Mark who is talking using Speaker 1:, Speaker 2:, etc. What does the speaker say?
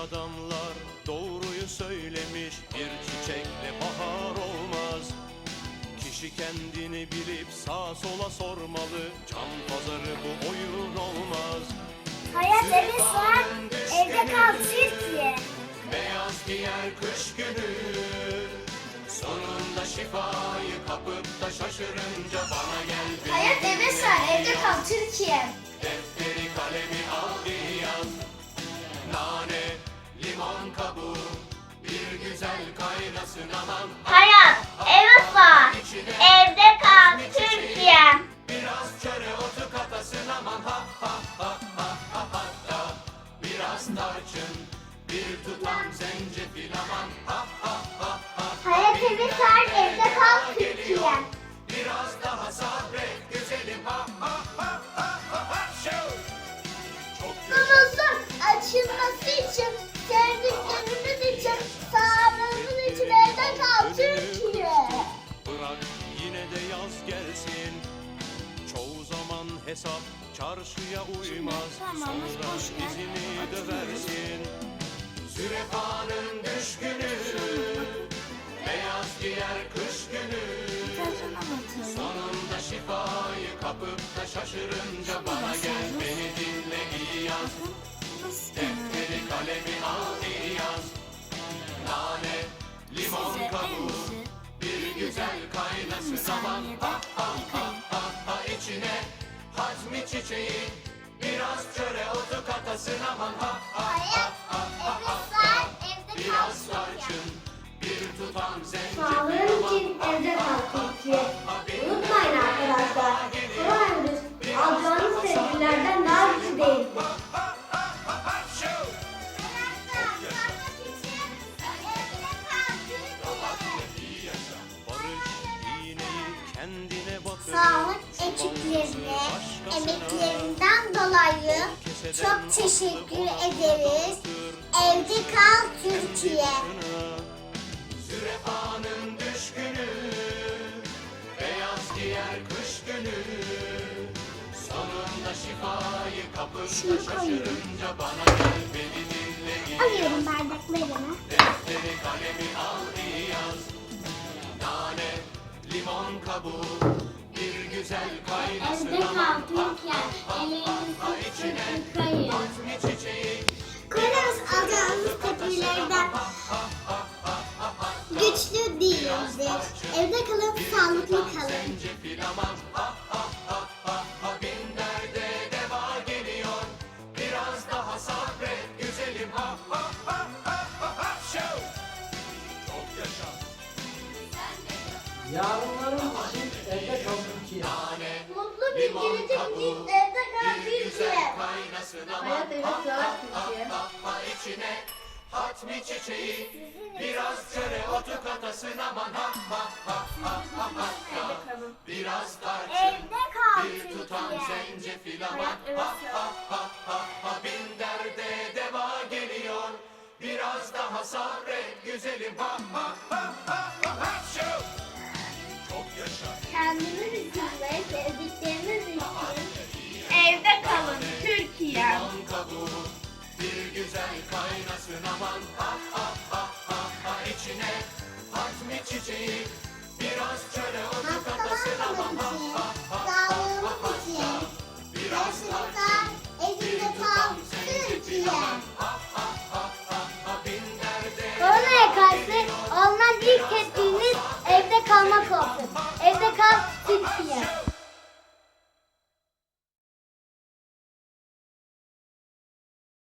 Speaker 1: adamlar doğruyu söylemiş Bir çiçekle bahar olmaz Kişi kendini bilip sağa sola sormalı Can pazarı bu oyun olmaz
Speaker 2: Hayat evet var. Evde kal Türkiye.
Speaker 1: Beyaz giyer kış günü Sonunda şifayı kapıp da şaşırınca bana gel
Speaker 2: Hayat evet var. Evde kal Türkiye. Hayat evet var. Evde kal Türkiye.
Speaker 1: Biraz çöre otu katasın aman ha ha ha ha ha hatta Biraz tarçın, bir tutam zencefil aman ha ha ha ha
Speaker 2: Hayat evet var. Evde kal Türkiye.
Speaker 1: Hesap çarşıya uymaz. Sonra izini döversin. Zürefanın düşkünü Beyaz giyer kış günü. Sonunda şifayı kapıp da şaşırınca Bana gel beni dinle iyi yaz. Defteri kalemi al iyi yaz. Nane, limon kabuğu Bir güzel kaynasın. Aman ha Hazmi çiçeği. Biraz çöre otu katasın aman ha ha
Speaker 2: Hayat emeklerinden dolayı çok teşekkür ederiz. Evde kal Türkiye.
Speaker 1: Zürefanın düşkünü Beyaz giyer kış günü Sonunda şifayı kapıp da şaşırınca Bana gel beni dinle
Speaker 2: Alıyorum bardaklarımı.
Speaker 1: Defteri kalemi al iyi yaz Nane, limon kabuğu güzel kaynasın aman
Speaker 2: Türkiye. Ellerinizi sıkın yıkayın. Alacağınız tedbirlerden güçlü değildir. Evde kalın, sağlıklı kalın.
Speaker 1: zencefil aman ha ha ha ha ha Bin derde deva geliyor Biraz daha sabret güzelim ha ha ha ha ha ha Şov! Çok yaşa
Speaker 3: Yarınların için evde kal Türkiye.
Speaker 1: Nane,
Speaker 2: Bir evde kal
Speaker 1: bir güzel kaynasın aman ha ha ha ha içine Hatmi çiçeği Biraz çöre otu katasın aman ha ha ha ha ha ha Biraz tarçın Bir tutam zencefil aman ha ha ha ha ha Bin derde deva geliyor Biraz daha sabret güzelim ha ha ha ha ha! Çok yaşa
Speaker 2: Kendiniz için ve
Speaker 1: Koronaya karşı alınan ilk tedbiriniz evde kalmak olsun. Evde kal, Türkiye.